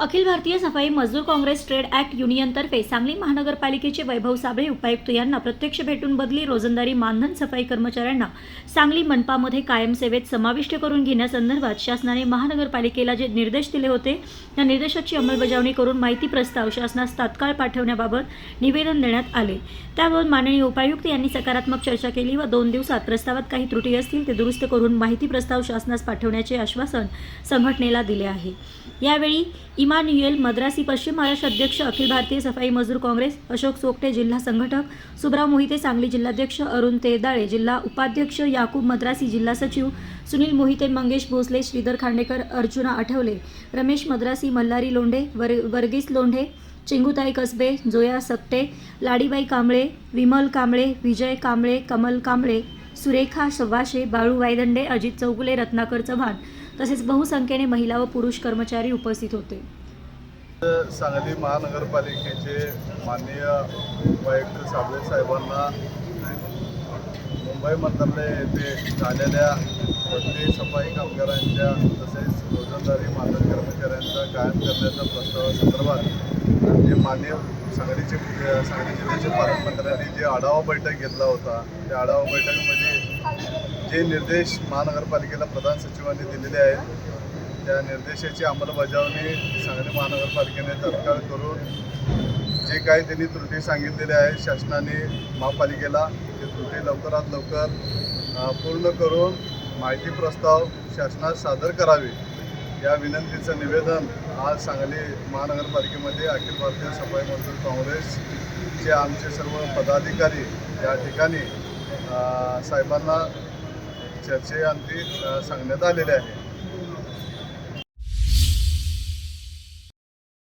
Akhil Bharatiya Safai Mazdoor Congress trade act युनियनतर्फे Sangli महानगरपालिकेचे वैभव साबळे उपायुक्त यांना प्रत्यक्ष भेटून बदली रोजंदारी मानधन सफाई कर्मचाऱ्यांना सांगली मनपामध्ये कायमसेवेत समाविष्ट करून घेण्यासंदर्भात शासनाने महानगरपालिकेला जे निर्देश दिले होते त्या निर्देशाची अंमलबजावणी करून माहिती प्रस्ताव शासनास तात्काळ पाठवण्याबाबत निवेदन देण्यात आले. त्यावर माननीय उपायुक्त यांनी सकारात्मक चर्चा केली व दोन दिवसात प्रस्तावात काही त्रुटी असतील ते दुरुस्त करून माहिती प्रस्ताव शासनास पाठवण्याचे आश्वासन संघटनेला दिले आहे. यावेळी इमान्युएल मद्रासी पश्चिम महाराष्ट्र अध्यक्ष अखिल भारतीय सफाई मजूर काँग्रेस अशोक सोपटे जिल्हा संघटक सुब्राव मोहिते सांगली जिल्हाध्यक्ष अरुण तेरदाळे जिल्हा उपाध्यक्ष याकूब मद्रासी जिल्हा सचिव सुनील मोहिते मंगेश भोसले श्रीधर खांडेकर अर्जुना आठवले रमेश मद्रासी मल्हारी लोंढे वर वर्गीस लोंढे चिंगुताई कसबे जोया सकटे लाडीबाई कांबळे विमल कांबळे विजय कांबळे कमल कांबळे सुरेखा सवाशे बाळू वायदंडे अजित चौगुले रत्नाकर चव्हाण तसेच बहुसंख्येने महिला व पुरुष कर्मचारी उपस्थित होते. सांगली महानगरपालिकेचे माननीय उपायुक्त साबळे साहेबांना मुंबई मंत्रालय येथे झालेल्या बदली सफाई कामगारांच्या तसेच रोजंदारी मानक कर्मचाऱ्यांचा कायम करण्याच्या प्रस्तावासंदर्भात जे मान्य सांगलीचे सांगली जिल्ह्याचे पालकमंत्र्यांनी जे आढावा बैठक घेतला होता त्या आढावा बैठकीमध्ये जे निर्देश महानगरपालिकेला प्रधान सचिवांनी दिलेले आहेत त्या निर्देशाची अंमलबजावणी सांगली महानगरपालिकेने तत्काळ करून जे काही त्यांनी त्रुटी सांगितलेल्या आहेत शासनाने महापालिकेला ते त्रुटी लवकरात लवकर पूर्ण करून माहिती प्रस्ताव शासनात सादर करावे. या विनंतीचं निवेदन आज सांगली महानगरपालिकेमध्ये अखिल भारतीय सफाई मजदूर काँग्रेसचे आमचे सर्व पदाधिकारी या ठिकाणी साहेबांना चर्चेअंती सांगण्यात आलेले आहे.